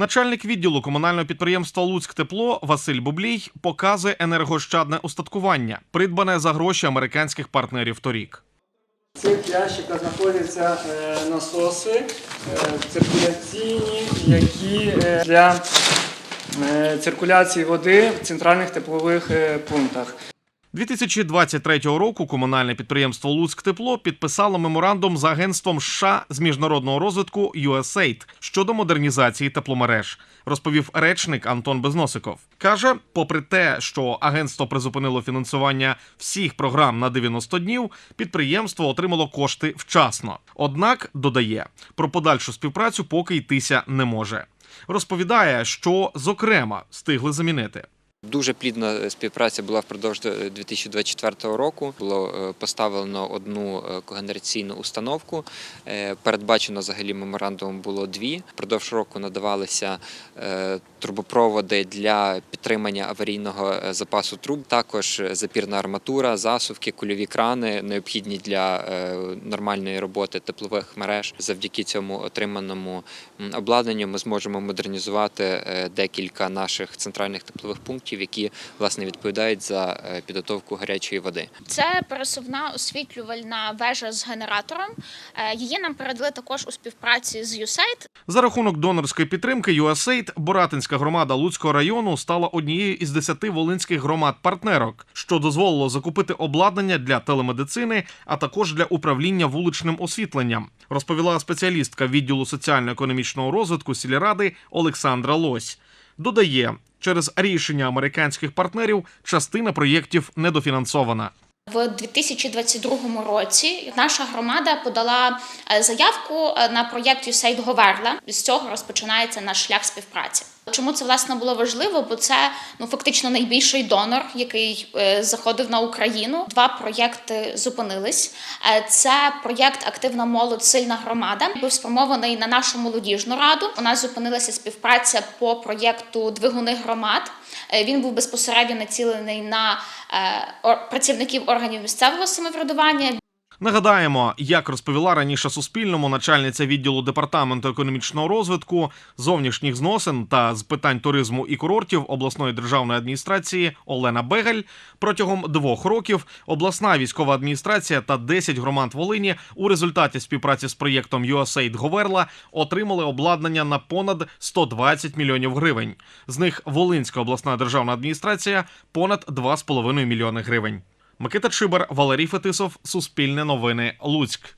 Начальник відділу комунального підприємства Луцьк Тепло Василь Бублій показує енергощадне устаткування, придбане за гроші американських партнерів торік. В цих знаходяться е, насоси е, циркуляційні, які е, для циркуляції води в центральних теплових пунктах. 2023 року комунальне підприємство Луцьк Тепло підписало меморандум з агентством США з міжнародного розвитку USAID щодо модернізації тепломереж, розповів речник Антон Безносиков. Каже, попри те, що агентство призупинило фінансування всіх програм на 90 днів, підприємство отримало кошти вчасно. Однак додає, про подальшу співпрацю поки йтися не може. Розповідає, що зокрема встигли замінити. Дуже плідна співпраця була впродовж е, 2024 року. Було е, поставлено одну е, когенераційну установку. Е, Передбачено взагалі меморандумом було дві. Впродовж року надавалися е, трубопроводи для підтримання аварійного е, запасу труб. Також запірна арматура, засувки, кульові крани необхідні для е, нормальної роботи теплових мереж. Завдяки цьому отриманому обладнанню ми зможемо модернізувати е, декілька наших центральних теплових пунктів, які власне відповідають за е, підготовку гарячої води. Це пересувна освітлювальна вежа з генератором. Е, Її нам передали також у співпраці з USAID. За рахунок донорської підтримки USAID Боратинська громада Луцького району стала однією із десяти волинських громад-партнерок, що дозволило закупити обладнання для телемедицини, а також для управління вуличним освітленням, розповіла спеціалістка відділу соціально-економічного розвитку сільради Олександра Лось. Додає, через рішення американських партнерів частина проєктів недофінансована. В 2022 році наша громада подала е, заявку е, на проєкт USAID Говерла. З цього розпочинається наш шлях співпраці. Чому це власне було важливо? Бо це ну фактично найбільший донор, який е, заходив на Україну. Два проєкти зупинились. Е, Це проєкт Активна молодь, сильна громада. Був сформований на нашу молодіжну раду. У нас зупинилася співпраця по проєкту Двигуни громад. Е, Він був безпосередньо націлений на працівників органів місцевого самоврядування. Нагадаємо, як розповіла раніше Суспільному начальниця відділу департаменту економічного розвитку, зовнішніх зносин та з питань туризму і курортів обласної державної адміністрації Олена Бегель, протягом двох років обласна військова адміністрація та 10 громад Волині у результаті співпраці з проєктом USAID Говерла отримали обладнання на понад 120 мільйонів гривень. З них Волинська обласна державна адміністрація понад 2,5 мільйони гривень. Микита Чибар, Валерій Фетисов, Суспільне новини, Луцьк.